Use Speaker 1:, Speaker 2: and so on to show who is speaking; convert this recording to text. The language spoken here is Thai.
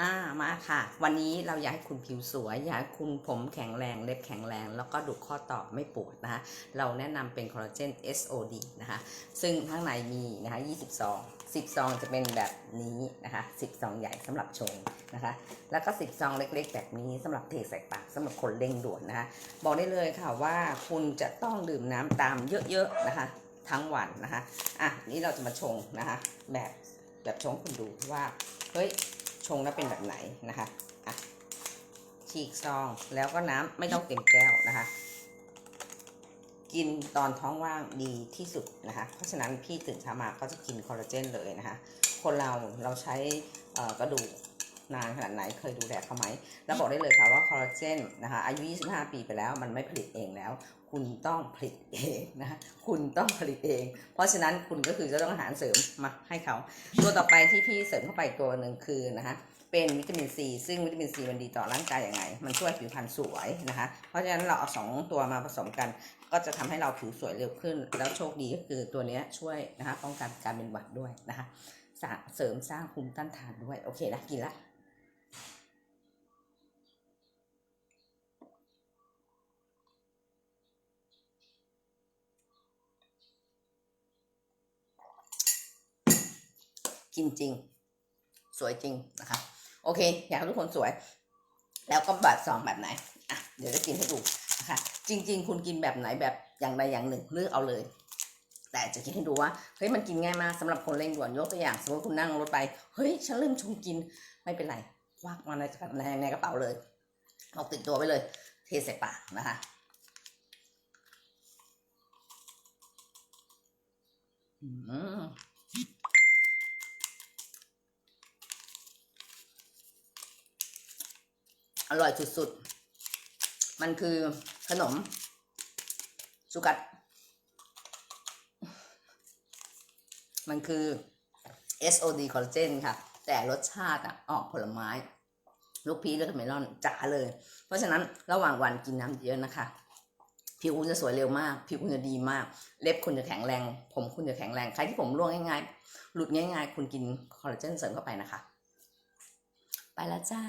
Speaker 1: อ่ามาค่ะ วันนี้เราอยากให้คุณผิวสวย อยากให้คุณผมแข็งแรงเล็บแข็งแรง แล้วก็ดุข้อต่อไม่ปวดนะคะเราแนะนำเป็นคอลลาเจน SOD นะคะซึ่งข้างในมีนะคะ20ซอง10ซองจะเป็นแบบนี้นะคะ10ซองใหญ่สำหรับชงนะคะ แล้วก็10ซองเล็กๆ แบบนี้สำหรับเทใส่ปากสำหรับคนเร่งด่วนนะคะบอกได้เลยค่ะว่าคุณจะต้องดื่มน้ำตามเยอะๆนะคะ ทั้งวันนะคะอะนี่เราจะมาชงนะคะ แบบแบบชงคุณดูว่าเฮ้ย ชงแล้วเป็นแบบไหนนะคะอะฉีกซองแล้วก็น้ำไม่ต้องเต็มแก้วนะคะ กินตอนท้องว่างดีที่สุดนะคะ เพราะฉะนั้นพี่ตื่นเช้ามาก็จะกินคอลลาเจนเลยนะคะ คนเราเราใช้กระดูก นานขนาดไหนเคยดูแลเขาไหมแล้วบอกได้เลยค่ะว่าคอลลาเจนนะคะอายุ 25 ปีไปแล้วมันไม่ผลิตเองแล้ว คุณต้องผลิตเองนะคะคุณต้องผลิตเอง เพราะฉะนั้นคุณก็คือจะต้องอาหารเสริมมาให้เขา ตัวต่อไปที่พี่เสริมเข้าไปตัวหนึ่งคือนะคะเป็นวิตามินซีซึ่งวิตามินซีมันดีต่อร่างกายยังไง มันช่วยผิวพรรณสวยนะคะ เพราะฉะนั้นเราเอาสองตัวมาผสมกัน ก็จะทำให้เราผิวสวยเร็วขึ้น แล้วโชคดีก็คือตัวเนี้ยช่วยนะคะป้องกันการเป็นหวัดด้วยนะคะเสริมสร้างภูมิต้านทานด้วย โอเคนะกินละ กินจริง สวยจริงนะคะ โอเค อยากให้ทุกคนสวย แล้วก็บัตรซองแบบไหนอะเดี๋ยวจะกินให้ดูนะคะ จริง ๆ คุณกินแบบไหนแบบอย่างใดอย่างหนึ่งเลือกเอาเลย แต่จะกินให้ดูว่าเฮ้ยมันกินง่ายมากสำหรับคนเร่งด่วนยกตัวอย่างสมมติคุณนั่งรถไปเฮ้ยฉันลืมชงกินไม่เป็นไรควักมาในในในกระเป๋าเลยเอาติดตัวไว้เลย เทใส่ปากนะคะอืม อร่อยสุดๆ มันคือขนม สุกัด มันคือ SOD คอลลาเจนค่ะ แต่รสชาติอะออกผลไม้ ลูกพีชและเมลอนจ๋าเลย เพราะฉะนั้นระหว่างวันกินน้ำเยอะนะคะ ผิวคุณจะสวยเร็วมาก ผิวคุณจะดีมาก เล็บคุณจะแข็งแรง ผมคุณจะแข็งแรง ใครที่ผมร่วงง่ายๆ หลุดง่ายๆ คุณกินคอลลาเจนเสริมเข้าไปนะคะ ไปแล้วจ้า